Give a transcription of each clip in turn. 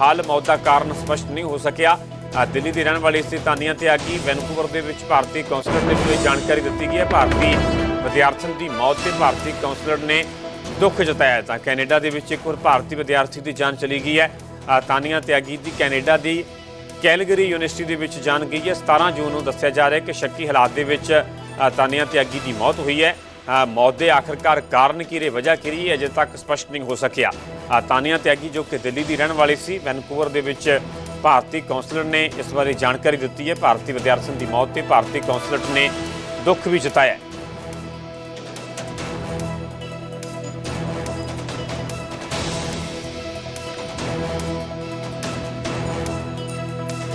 ਹਾਲ ਮੌਤ ਦਾ ਕਾਰਨ ਸਪਸ਼ਟ ਨਹੀਂ ਹੋ ਸਕਿਆ। ਦਿੱਲੀ ਦੀ ਰਹਿਣ ਵਾਲੀ ਸੀ ਤਾਨੀਆ ਤਿਆਗੀ ਵੈਨਕੂਵਰ ਦੇ ਵਿੱਚ ਭਾਰਤੀ ਕੌਂਸਲਰ ਨੇ ਕੋਈ ਜਾਣਕਾਰੀ ਦਿੱਤੀ ਗਈ ਹੈ। ਭਾਰਤੀ ਵਿਦਿਆਰਥਣ ਦੀ ਮੌਤ ਤੇ ਭਾਰਤੀ ਕੌਂਸਲਰ ਨੇ ਦੁੱਖ ਜਤਾਇਆ ਤਾਂ ਕੈਨੇਡਾ ਦੇ ਵਿੱਚ ਇੱਕ ਹੋਰ ਭਾਰਤੀ ਵਿਦਿਆਰਥੀ ਦੀ ਜਾਨ ਚਲੀ ਗਈ ਹੈ। ਅ, ਤਾਨੀਆ ਤਿਆਗੀ ਦੀ ਕੈਨੇਡਾ ਦੀ ਕੈਲਗਰੀ ਯੂਨੀਵਰਸਿਟੀ ਦੇ ਵਿੱਚ ਜਾਨ ਗਈ ਹੈ। 17 ਜੂਨ ਨੂੰ ਦੱਸਿਆ ਜਾ ਰਿਹਾ ਹੈ ਕਿ ਸ਼ੱਕੀ ਹਾਲਾਤ ਦੇ ਵਿੱਚ ਅ, ਤਾਨੀਆ ਤਿਆਗੀ ਦੀ ਮੌਤ ਹੋਈ ਹੈ। ਮੌਤ ਦੇ ਆਖਰਕਾਰ ਕਾਰਨ ਕੀ ਰਹੇ? ਵਜ੍ਹਾ ਕੀ ਰਹੀ ਹੈ? ਅਜੇ ਤੱਕ ਸਪਸ਼ਟ ਨਹੀਂ ਹੋ ਸਕਿਆ। ਤਾਨੀਆ ਤਿਆਗੀ, ਜੋ ਕਿ ਦਿੱਲੀ ਦੀ ਰਹਿਣ ਵਾਲੀ ਸੀ, ਵੈਨਕੂਵਰ ਦੇ ਵਿੱਚ ਭਾਰਤੀ ਕੌਂਸਲਰ ਨੇ ਇਸ ਬਾਰੇ ਜਾਣਕਾਰੀ ਦਿੱਤੀ ਹੈ। ਭਾਰਤੀ ਵਿਦਿਆਰਥਣ ਦੀ ਮੌਤ ਤੇ ਭਾਰਤੀ ਕੌਂਸਲਰ ਨੇ ਦੁੱਖ ਵੀ ਜਤਾਇਆ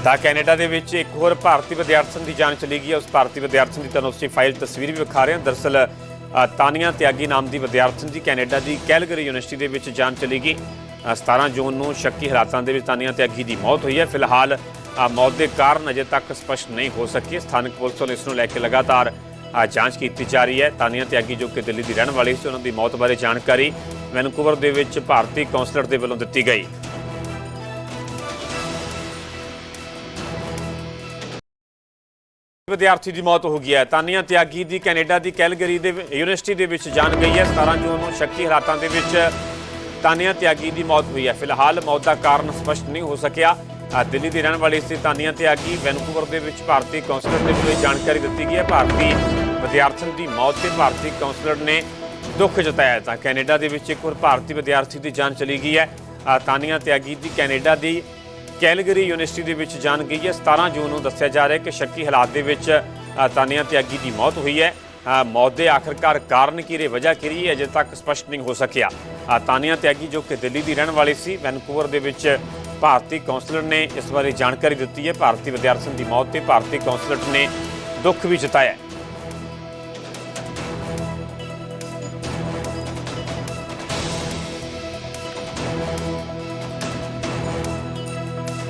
ਤਾਂ ਕੈਨੇਡਾ ਦੇ ਵਿੱਚ ਇੱਕ ਹੋਰ ਭਾਰਤੀ ਵਿਦਿਆਰਥਣ ਦੀ ਜਾਨ ਚਲੀ ਗਈ ਹੈ। ਉਸ ਭਾਰਤੀ ਵਿਦਿਆਰਥਣ ਦੀ ਤੁਹਾਨੂੰ ਅਸੀਂ ਫਾਈਲ ਤਸਵੀਰ ਵੀ ਵਿਖਾ ਰਹੇ ਹਾਂ। ਦਰਸਲ ਤਾਨੀਆ ਤਿਆਗੀ ਨਾਮ ਦੀ ਵਿਦਿਆਰਥਣ ਦੀ ਕੈਨੇਡਾ ਦੀ ਕੈਲਗਰੀ ਯੂਨੀਵਰਸਿਟੀ ਦੇ ਵਿੱਚ ਜਾਨ ਚਲੀ ਗਈ ਅ, 17 ਜੂਨ ਨੂੰ ਸ਼ੱਕੀ ਹਾਲਾਤਾਂ ਦੇ ਵਿੱਚ ਤਾਨੀਆ ਤਿਆਗੀ ਦੀ ਮੌਤ ਹੋਈ ਹੈ। ਫਿਲਹਾਲ ਮੌਤ ਦੇ ਕਾਰਨ ਅਜੇ ਤੱਕ ਸਪਸ਼ਟ ਨਹੀਂ ਹੋ ਸਕੀ। ਸਥਾਨਕ ਪੁਲਿਸ ਵੱਲੋਂ ਇਸ ਨੂੰ ਲੈ ਕੇ ਲਗਾਤਾਰ ਜਾਂਚ ਕੀਤੀ ਜਾ ਰਹੀ ਹੈ। ਤਾਨੀਆ ਤਿਆਗੀ ਜੋ ਕਿ ਦਿੱਲੀ ਦੀ ਰਹਿਣ ਵਾਲੀ ਸੀ ਉਹਨਾਂ ਦੀ ਮੌਤ ਬਾਰੇ ਜਾਣਕਾਰੀ ਵੈਨਕੂਵਰ ਦੇ ਵਿੱਚ ਭਾਰਤੀ ਕੌਂਸਲਰ ਦੇ ਵੱਲੋਂ ਦਿੱਤੀ ਗਈ। ਵਿਦਿਆਰਥੀ ਦੀ ਮੌਤ ਹੋ ਗਈ ਹੈ। ਤਾਨੀਆ ਤਿਆਗੀ ਦੀ ਕੈਨੇਡਾ ਦੀ ਕੈਲਗਰੀ ਦੇ ਯੂਨੀਵਰਸਿਟੀ ਦੇ ਵਿੱਚ ਜਾਨ ਗਈ ਹੈ। 17 ਜੂਨ ਨੂੰ ਸ਼ੱਕੀ ਹਾਲਾਤਾਂ ਦੇ ਵਿੱਚ ਤਾਨੀਆ ਤਿਆਗੀ ਦੀ ਮੌਤ ਹੋਈ ਹੈ। ਫਿਲਹਾਲ ਮੌਤ ਦਾ ਕਾਰਨ ਸਪਸ਼ਟ ਨਹੀਂ ਹੋ ਸਕਿਆ। ਦਿੱਲੀ ਦੀ ਰਹਿਣ ਵਾਲੀ ਸੀ ਤਾਨੀਆ ਤਿਆਗੀ। ਵੈਨਕੂਵਰ ਦੇ ਵਿੱਚ ਭਾਰਤੀ ਕੌਂਸਲਰ ਨੇ ਕੋਈ ਜਾਣਕਾਰੀ ਦਿੱਤੀ ਗਈ ਹੈ। ਭਾਰਤੀ ਵਿਦਿਆਰਥਣ ਦੀ ਮੌਤ ਤੇ ਭਾਰਤੀ ਕੌਂਸਲਰ ਨੇ ਦੁੱਖ ਜਤਾਇਆ ਤਾਂ ਕੈਨੇਡਾ ਦੇ ਵਿੱਚ ਇੱਕ ਹੋਰ ਭਾਰਤੀ ਵਿਦਿਆਰਥੀ ਦੀ ਜਾਨ ਚਲੀ ਗਈ ਹੈ। ਤਾਨੀਆ ਤਿਆਗੀ ਦੀ ਕੈਨੇਡਾ ਦੀ ਕੈਲਗਰੀ ਯੂਨੀਵਰਸਿਟੀ ਦੇ ਵਿੱਚ ਜਾਣ ਗਈ ਹੈ। 17 ਜੂਨ ਨੂੰ ਦੱਸਿਆ ਜਾ ਰਿਹਾ ਹੈ ਕਿ ਸ਼ੱਕੀ ਹਾਲਾਤ ਦੇ ਵਿੱਚ ਅ, ਤਾਨੀਆ ਤਿਆਗੀ ਦੀ ਮੌਤ ਹੋਈ ਹੈ। ਮੌਤ ਦੇ ਆਖਰਕਾਰ ਕਾਰਨ ਕੀ ਰਹੇ? ਵਜ੍ਹਾ ਕੀ ਰਹੀ ਹੈ? ਅਜੇ ਤੱਕ ਸਪਸ਼ਟ ਨਹੀਂ ਹੋ ਸਕਿਆ। ਅ, ਤਾਨੀਆ ਤਿਆਗੀ ਜੋ ਕਿ ਦਿੱਲੀ ਦੀ ਰਹਿਣ ਵਾਲੀ ਸੀ ਵੈਨਕੂਵਰ ਦੇ ਵਿੱਚ ਭਾਰਤੀ ਕੌਂਸਲਰ ਨੇ ਇਸ ਬਾਰੇ ਜਾਣਕਾਰੀ ਦਿੱਤੀ ਹੈ। ਭਾਰਤੀ ਵਿਦਿਆਰਥਣ ਦੀ ਮੌਤ ਤੇ ਭਾਰਤੀ ਕੌਂਸਲਰ ਨੇ ਦੁੱਖ ਵੀ ਜਤਾਇਆ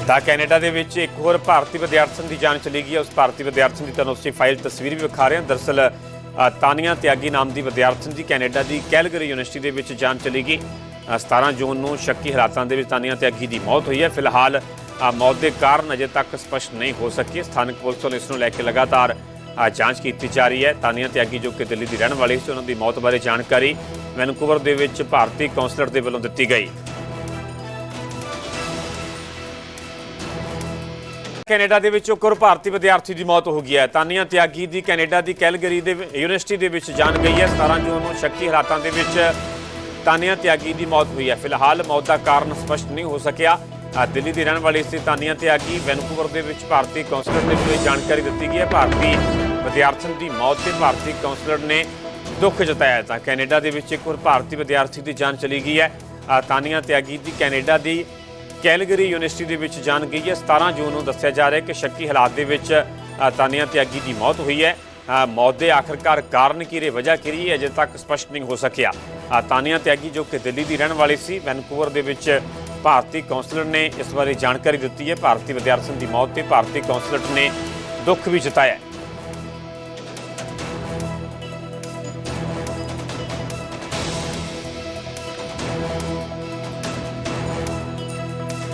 ਤਾਂ ਕੈਨੇਡਾ ਦੇ ਵਿੱਚ ਇੱਕ ਹੋਰ ਭਾਰਤੀ ਵਿਦਿਆਰਥਣ ਦੀ ਜਾਨ ਚਲੀ ਗਈ ਹੈ। ਉਸ ਭਾਰਤੀ ਵਿਦਿਆਰਥਣ ਦੀ ਤੁਹਾਨੂੰ ਅਸੀਂ ਫਾਈਲ ਤਸਵੀਰ ਵੀ ਵਿਖਾ ਰਹੇ ਹਾਂ। ਦਰਸਲ ਅ, ਤਾਨੀਆ ਤਿਆਗੀ ਨਾਮ ਦੀ ਵਿਦਿਆਰਥਣ ਦੀ ਕੈਨੇਡਾ ਦੀ ਕੈਲਗਰੀ ਯੂਨੀਵਰਸਿਟੀ ਦੇ ਵਿੱਚ ਜਾਨ ਚਲੀ ਗਈ। ਅ, 17 ਜੂਨ ਨੂੰ ਸ਼ੱਕੀ ਹਾਲਾਤਾਂ ਦੇ ਵਿੱਚ ਤਾਨੀਆ ਤਿਆਗੀ ਦੀ ਮੌਤ ਹੋਈ ਹੈ। ਫਿਲਹਾਲ ਮੌਤ ਦੇ ਕਾਰਨ ਅਜੇ ਤੱਕ ਸਪਸ਼ਟ ਨਹੀਂ ਹੋ ਸਕੀ। ਸਥਾਨਕ ਪੁਲਿਸ ਵੱਲੋਂ ਇਸ ਨੂੰ ਲੈ ਕੇ ਲਗਾਤਾਰ ਜਾਂਚ ਕੀਤੀ ਜਾ ਰਹੀ ਹੈ। ਤਾਨੀਆ ਤਿਆਗੀ ਜੋ ਕਿ ਦਿੱਲੀ ਦੀ ਰਹਿਣ ਵਾਲੀ ਸੀ ਉਹਨਾਂ ਦੀ ਮੌਤ ਬਾਰੇ ਜਾਣਕਾਰੀ ਵੈਨਕੂਵਰ ਦੇ ਵਿੱਚ ਭਾਰਤੀ ਕੌਂਸਲਰ ਦੇ ਵੱਲੋਂ ਦਿੱਤੀ ਗਈ। ਕੈਨੇਡਾ ਦੇ ਵਿੱਚ ਇੱਕ ਹੋਰ ਭਾਰਤੀ ਵਿਦਿਆਰਥੀ ਦੀ ਮੌਤ ਹੋ ਗਈ ਹੈ। ਤਾਨੀਆ ਤਿਆਗੀ ਦੀ ਕੈਨੇਡਾ ਦੀ ਕੈਲਗਰੀ ਦੇ ਯੂਨੀਵਰਸਿਟੀ ਦੇ ਵਿੱਚ ਜਾਨ ਗਈ ਹੈ। 17 ਜੂਨ ਨੂੰ ਸ਼ੱਕੀ ਹਾਲਾਤਾਂ ਦੇ ਵਿੱਚ ਤਾਨੀਆ ਤਿਆਗੀ ਦੀ ਮੌਤ ਹੋਈ ਹੈ। ਫਿਲਹਾਲ ਮੌਤ ਦਾ ਕਾਰਨ ਸਪਸ਼ਟ ਨਹੀਂ ਹੋ ਸਕਿਆ। ਦਿੱਲੀ ਦੀ ਰਹਿਣ ਵਾਲੀ ਸੀ ਤਾਨੀਆ ਤਿਆਗੀ। ਵੈਨਕੂਵਰ ਦੇ ਵਿੱਚ ਭਾਰਤੀ ਕੌਂਸਲਰ ਨੇ ਕੋਈ ਜਾਣਕਾਰੀ ਦਿੱਤੀ ਗਈ ਹੈ। ਭਾਰਤੀ ਵਿਦਿਆਰਥਣ ਦੀ ਮੌਤ ਤੇ ਭਾਰਤੀ ਕੌਂਸਲਰ ਨੇ ਦੁੱਖ ਜਤਾਇਆ ਤਾਂ ਕੈਨੇਡਾ ਦੇ ਵਿੱਚ ਇੱਕ ਹੋਰ ਭਾਰਤੀ ਵਿਦਿਆਰਥੀ ਦੀ ਜਾਨ ਚਲੀ ਗਈ ਹੈ। ਤਾਨੀਆ ਤਿਆਗੀ ਦੀ ਕੈਨੇਡਾ ਦੀ ਕੈਲਗਰੀ ਯੂਨੀਵਰਸਿਟੀ ਦੇ ਵਿੱਚ ਜਾਣ ਗਈ ਹੈ। 17 ਜੂਨ ਨੂੰ ਦੱਸਿਆ ਜਾ ਰਿਹਾ ਹੈ ਕਿ ਸ਼ੱਕੀ ਹਾਲਾਤ ਦੇ ਵਿੱਚ ਅ, ਤਾਨੀਆ ਤਿਆਗੀ ਦੀ ਮੌਤ ਹੋਈ ਹੈ। ਮੌਤ ਦੇ ਆਖਰਕਾਰ ਕਾਰਨ ਕੀ ਰਹੇ? ਵਜ੍ਹਾ ਕੀ ਰਹੀ ਹੈ? ਅਜੇ ਤੱਕ ਸਪਸ਼ਟ ਨਹੀਂ ਹੋ ਸਕਿਆ। ਅ, ਤਾਨੀਆ ਤਿਆਗੀ ਜੋ ਕਿ ਦਿੱਲੀ ਦੀ ਰਹਿਣ ਵਾਲੀ ਸੀ ਵੈਨਕੂਵਰ ਦੇ ਵਿੱਚ ਭਾਰਤੀ ਕੌਂਸਲਰ ਨੇ ਇਸ ਬਾਰੇ ਜਾਣਕਾਰੀ ਦਿੱਤੀ ਹੈ। ਭਾਰਤੀ ਵਿਦਿਆਰਥਣ ਦੀ ਮੌਤ ਤੇ ਭਾਰਤੀ ਕੌਂਸਲਰ ਨੇ ਦੁੱਖ ਵੀ ਜਤਾਇਆ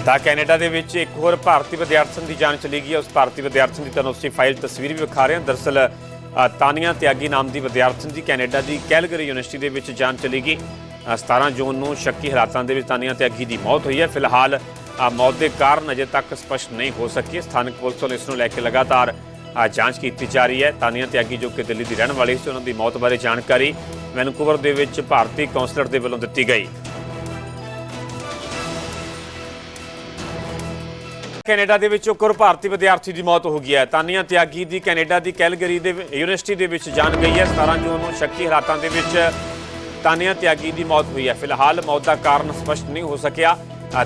ਤਾਂ ਕੈਨੇਡਾ ਦੇ ਵਿੱਚ ਇੱਕ ਹੋਰ ਭਾਰਤੀ ਵਿਦਿਆਰਥਣ ਦੀ ਜਾਨ ਚਲੀ ਗਈ ਹੈ। ਉਸ ਭਾਰਤੀ ਵਿਦਿਆਰਥਣ ਦੀ ਤੁਹਾਨੂੰ ਅਸੀਂ ਫਾਈਲ ਤਸਵੀਰ ਵੀ ਵਿਖਾ ਰਹੇ ਹਾਂ। ਦਰਸਲ ਅ, ਤਾਨੀਆ ਤਿਆਗੀ ਨਾਮ ਦੀ ਵਿਦਿਆਰਥਣ ਦੀ ਕੈਨੇਡਾ ਦੀ ਕੈਲਗਰੀ ਯੂਨੀਵਰਸਿਟੀ ਦੇ ਵਿੱਚ ਜਾਨ ਚਲੀ ਗਈ। ਅ, 17 ਜੂਨ ਨੂੰ ਸ਼ੱਕੀ ਹਾਲਾਤਾਂ ਦੇ ਵਿੱਚ ਤਾਨੀਆ ਤਿਆਗੀ ਦੀ ਮੌਤ ਹੋਈ ਹੈ। ਫਿਲਹਾਲ ਮੌਤ ਦੇ ਕਾਰਨ ਅਜੇ ਤੱਕ ਸਪਸ਼ਟ ਨਹੀਂ ਹੋ ਸਕੀ। ਸਥਾਨਕ ਪੁਲਿਸ ਵੱਲੋਂ ਇਸ ਨੂੰ ਲੈ ਕੇ ਲਗਾਤਾਰ ਜਾਂਚ ਕੀਤੀ ਜਾ ਰਹੀ ਹੈ। ਤਾਨੀਆ ਤਿਆਗੀ ਜੋ ਕਿ ਦਿੱਲੀ ਦੀ ਰਹਿਣ ਵਾਲੀ ਸੀ ਉਹਨਾਂ ਦੀ ਮੌਤ ਬਾਰੇ ਜਾਣਕਾਰੀ ਵੈਨਕੂਵਰ ਦੇ ਵਿੱਚ ਭਾਰਤੀ ਕੌਂਸਲਰ ਦੇ ਵੱਲੋਂ ਦਿੱਤੀ ਗਈ। ਕੈਨੇਡਾ ਦੇ ਵਿੱਚ ਇੱਕ ਹੋਰ ਭਾਰਤੀ ਵਿਦਿਆਰਥੀ ਦੀ ਮੌਤ ਹੋ ਗਈ ਹੈ। ਤਾਨੀਆ ਤਿਆਗੀ ਦੀ ਕੈਨੇਡਾ ਦੀ ਕੈਲਗਰੀ ਦੇ ਯੂਨੀਵਰਸਿਟੀ ਦੇ ਵਿੱਚ ਜਾਨ ਗਈ ਹੈ। 17 ਜੂਨ ਨੂੰ ਸ਼ੱਕੀ ਹਾਲਾਤਾਂ ਦੇ ਵਿੱਚ ਤਾਨੀਆ ਤਿਆਗੀ ਦੀ ਮੌਤ ਹੋਈ ਹੈ। ਫਿਲਹਾਲ ਮੌਤ ਦਾ ਕਾਰਨ ਸਪਸ਼ਟ ਨਹੀਂ ਹੋ ਸਕਿਆ।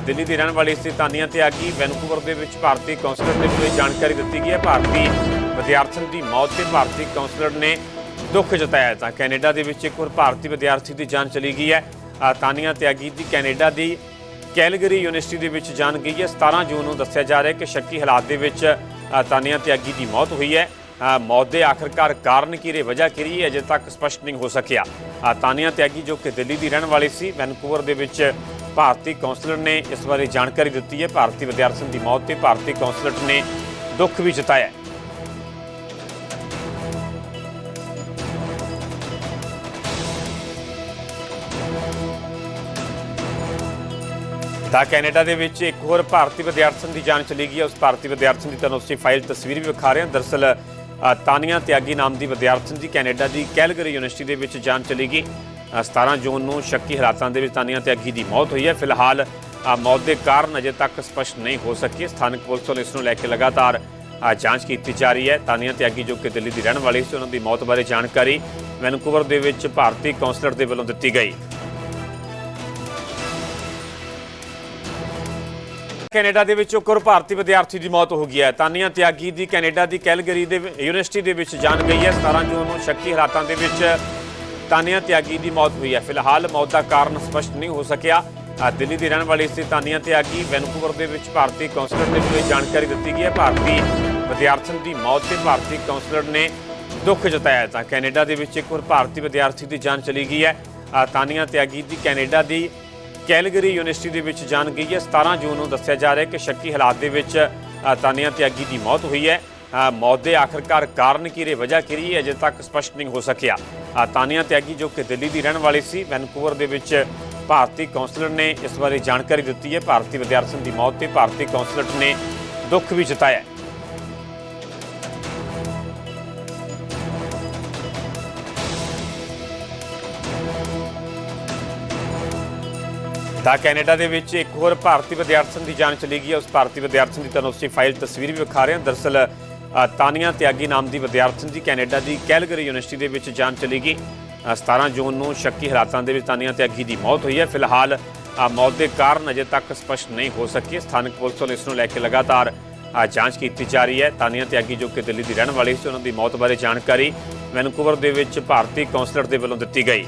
ਦਿੱਲੀ ਦੀ ਰਹਿਣ ਵਾਲੀ ਸੀ ਤਾਨੀਆ ਤਿਆਗੀ। ਵੈਨਕੂਵਰ ਦੇ ਵਿੱਚ ਭਾਰਤੀ ਕੌਂਸਲਰ ਨੇ ਕੋਈ ਜਾਣਕਾਰੀ ਦਿੱਤੀ ਗਈ ਹੈ। ਭਾਰਤੀ ਵਿਦਿਆਰਥਣ ਦੀ ਮੌਤ ਤੇ ਭਾਰਤੀ ਕੌਂਸਲਰ ਨੇ ਦੁੱਖ ਜਤਾਇਆ ਤਾਂ ਕੈਨੇਡਾ ਦੇ ਵਿੱਚ ਇੱਕ ਹੋਰ ਭਾਰਤੀ ਵਿਦਿਆਰਥੀ ਦੀ ਜਾਨ ਚਲੀ ਗਈ ਹੈ। ਤਾਨੀਆ ਤਿਆਗੀ ਦੀ ਕੈਨੇਡਾ ਦੀ ਕੈਲਗਰੀ ਯੂਨੀਵਰਸਿਟੀ ਦੇ ਵਿੱਚ ਜਾਣ ਗਈ ਹੈ। 17 ਜੂਨ ਨੂੰ ਦੱਸਿਆ ਜਾ ਰਿਹਾ ਕਿ ਸ਼ੱਕੀ ਹਾਲਾਤ ਦੇ ਵਿੱਚ ਅ, ਤਾਨੀਆ ਤਿਆਗੀ ਦੀ ਮੌਤ ਹੋਈ ਹੈ। ਮੌਤ ਦੇ ਆਖਰਕਾਰ ਕਾਰਨ ਕੀ ਰਹੇ ਵਜ੍ਹਾ ਕੀ ਰਹੀ ਹੈ ਅਜੇ ਤੱਕ ਸਪਸ਼ਟ ਨਹੀਂ ਹੋ ਸਕਿਆ। ਅ, ਤਾਨੀਆ ਤਿਆਗੀ ਜੋ ਕਿ ਦਿੱਲੀ ਦੀ ਰਹਿਣ ਵਾਲੀ ਸੀ ਵੈਨਕੂਵਰ ਦੇ ਵਿੱਚ ਭਾਰਤੀ ਕੌਂਸਲਰ ਨੇ ਇਸ ਬਾਰੇ ਜਾਣਕਾਰੀ ਦਿੱਤੀ ਹੈ। ਭਾਰਤੀ ਵਿਦਿਆਰਥਣ ਦੀ ਮੌਤ ਤੇ ਭਾਰਤੀ ਕੌਂਸਲਰ ਨੇ ਦੁੱਖ ਵੀ ਜਤਾਇਆ ਤਾਂ ਕੈਨੇਡਾ ਦੇ ਵਿੱਚ ਇੱਕ ਹੋਰ ਭਾਰਤੀ ਵਿਦਿਆਰਥਣ ਦੀ ਜਾਨ ਚਲੀ ਗਈ ਹੈ। ਉਸ ਭਾਰਤੀ ਵਿਦਿਆਰਥਣ ਦੀ ਤੁਹਾਨੂੰ ਅਸੀਂ ਫਾਈਲ ਤਸਵੀਰ ਵੀ ਵਿਖਾ ਰਹੇ ਹਾਂ। ਦਰਸਲ ਅ, ਤਾਨੀਆ ਤਿਆਗੀ ਨਾਮ ਦੀ ਵਿਦਿਆਰਥਣ ਦੀ ਕੈਨੇਡਾ ਦੀ ਕੈਲਗਰੀ ਯੂਨੀਵਰਸਿਟੀ ਦੇ ਵਿੱਚ ਜਾਨ ਚਲੀ ਗਈ। ਅ, 17 ਜੂਨ ਨੂੰ ਸ਼ੱਕੀ ਹਾਲਾਤਾਂ ਦੇ ਵਿੱਚ ਤਾਨੀਆ ਤਿਆਗੀ ਦੀ ਮੌਤ ਹੋਈ ਹੈ। ਫਿਲਹਾਲ ਮੌਤ ਦੇ ਕਾਰਨ ਅਜੇ ਤੱਕ ਸਪਸ਼ਟ ਨਹੀਂ ਹੋ ਸਕੀ। ਸਥਾਨਕ ਪੁਲਿਸ ਵੱਲੋਂ ਇਸ ਨੂੰ ਲੈ ਕੇ ਲਗਾਤਾਰ ਜਾਂਚ ਕੀਤੀ ਜਾ ਰਹੀ ਹੈ। ਤਾਨੀਆ ਤਿਆਗੀ ਜੋ ਕਿ ਦਿੱਲੀ ਦੀ ਰਹਿਣ ਵਾਲੀ ਸੀ ਉਹਨਾਂ ਦੀ ਮੌਤ ਬਾਰੇ ਜਾਣਕਾਰੀ ਵੈਨਕੂਵਰ ਦੇ ਵਿੱਚ ਭਾਰਤੀ ਕੌਂਸਲਰ ਦੇ ਵੱਲੋਂ ਦਿੱਤੀ ਗਈ। ਕੈਨੇਡਾ ਦੇ ਵਿੱਚ ਇੱਕ ਹੋਰ ਭਾਰਤੀ ਵਿਦਿਆਰਥੀ ਦੀ ਮੌਤ ਹੋ ਗਈ ਹੈ। ਤਾਨੀਆ ਤਿਆਗੀ ਦੀ ਕੈਨੇਡਾ ਦੀ ਕੈਲਗਰੀ ਦੇ ਯੂਨੀਵਰਸਿਟੀ ਦੇ ਵਿੱਚ ਜਾਨ ਗਈ ਹੈ। 17 ਜੂਨ ਨੂੰ ਸ਼ੱਕੀ ਹਾਲਾਤਾਂ ਦੇ ਵਿੱਚ ਤਾਨੀਆ ਤਿਆਗੀ ਦੀ ਮੌਤ ਹੋਈ ਹੈ। ਫਿਲਹਾਲ ਮੌਤ ਦਾ ਕਾਰਨ ਸਪਸ਼ਟ ਨਹੀਂ ਹੋ ਸਕਿਆ। ਦਿੱਲੀ ਦੀ ਰਹਿਣ ਵਾਲੀ ਸੀ ਤਾਨੀਆ ਤਿਆਗੀ। ਵੈਨਕੂਵਰ ਦੇ ਵਿੱਚ ਭਾਰਤੀ ਕਾਉਂਸਲਰ ਦੇ ਵੱਲੋਂ ਇਹ ਜਾਣਕਾਰੀ ਦਿੱਤੀ ਗਈ ਹੈ। ਭਾਰਤੀ ਵਿਦਿਆਰਥਣ ਦੀ ਮੌਤ ਤੇ ਭਾਰਤੀ ਕਾਉਂਸਲਰ ਨੇ ਦੁੱਖ ਜਤਾਇਆ ਤਾਂ ਕੈਨੇਡਾ ਦੇ ਵਿੱਚ ਇੱਕ ਹੋਰ ਭਾਰਤੀ ਵਿਦਿਆਰਥੀ ਦੀ ਜਾਨ ਚਲੀ ਗਈ ਹੈ। ਤਾਨੀਆ ਤਿਆਗੀ ਦੀ ਕੈਨੇਡਾ ਦੀ ਕੈਲਗਰੀ ਯੂਨੀਵਰਸਿਟੀ ਦੇ ਵਿੱਚ ਜਾਣ ਗਈ ਹੈ। 17 ਜੂਨ ਨੂੰ ਦੱਸਿਆ ਜਾ ਰਿਹਾ ਕਿ ਸ਼ੱਕੀ ਹਾਲਾਤ ਦੇ ਵਿੱਚ ਅ, ਤਾਨੀਆ ਤਿਆਗੀ ਦੀ ਮੌਤ ਹੋਈ ਹੈ। ਮੌਤ ਦੇ ਆਖਰਕਾਰ ਕਾਰਨ ਕੀ ਰਹੇ ਵਜ੍ਹਾ ਕੀ ਰਹੀ ਹੈ ਅਜੇ ਤੱਕ ਸਪਸ਼ਟ ਨਹੀਂ ਹੋ ਸਕਿਆ। ਅ, ਤਾਨੀਆ ਤਿਆਗੀ ਜੋ ਕਿ ਦਿੱਲੀ ਦੀ ਰਹਿਣ ਵਾਲੀ ਸੀ ਵੈਨਕੂਵਰ ਦੇ ਵਿੱਚ ਭਾਰਤੀ ਕਾਉਂਸਲਰ ਨੇ ਇਸ ਬਾਰੇ ਜਾਣਕਾਰੀ ਦਿੱਤੀ ਹੈ। ਭਾਰਤੀ ਵਿਦਿਆਰਥਣ ਦੀ ਮੌਤ ਤੇ ਭਾਰਤੀ ਕਾਉਂਸਲਰ ਨੇ ਦੁੱਖ ਵੀ ਜਤਾਇਆ ਤਾਂ ਕੈਨੇਡਾ ਦੇ ਵਿੱਚ ਇੱਕ ਹੋਰ ਭਾਰਤੀ ਵਿਦਿਆਰਥਣ ਦੀ ਜਾਨ ਚਲੀ ਗਈ ਹੈ। ਉਸ ਭਾਰਤੀ ਵਿਦਿਆਰਥਣ ਦੀ ਤੁਹਾਨੂੰ ਅਸੀਂ ਫਾਈਲ ਤਸਵੀਰ ਵੀ ਵਿਖਾ ਰਹੇ ਹਾਂ। ਦਰਸਲ ਅ, ਤਾਨੀਆ ਤਿਆਗੀ ਨਾਮ ਦੀ ਵਿਦਿਆਰਥਣ ਦੀ ਕੈਨੇਡਾ ਦੀ ਕੈਲਗਰੀ ਯੂਨੀਵਰਸਿਟੀ ਦੇ ਵਿੱਚ ਜਾਨ ਚਲੀ ਗਈ। ਅ, 17 ਜੂਨ ਨੂੰ ਸ਼ੱਕੀ ਹਾਲਾਤਾਂ ਦੇ ਵਿੱਚ ਤਾਨੀਆ ਤਿਆਗੀ ਦੀ ਮੌਤ ਹੋਈ ਹੈ। ਫਿਲਹਾਲ ਮੌਤ ਦੇ ਕਾਰਨ ਅਜੇ ਤੱਕ ਸਪਸ਼ਟ ਨਹੀਂ ਹੋ ਸਕੀ। ਸਥਾਨਕ ਪੁਲਿਸ ਵੱਲੋਂ ਇਸ ਨੂੰ ਲੈ ਕੇ ਲਗਾਤਾਰ ਜਾਂਚ ਕੀਤੀ ਜਾ ਰਹੀ ਹੈ। ਤਾਨੀਆ ਤਿਆਗੀ ਜੋ ਕਿ ਦਿੱਲੀ ਦੀ ਰਹਿਣ ਵਾਲੀ ਸੀ ਉਹਨਾਂ ਦੀ ਮੌਤ ਬਾਰੇ ਜਾਣਕਾਰੀ ਵੈਨਕੂਵਰ ਦੇ ਵਿੱਚ ਭਾਰਤੀ ਕੌਂਸਲਰ ਦੇ ਵੱਲੋਂ ਦਿੱਤੀ ਗਈ।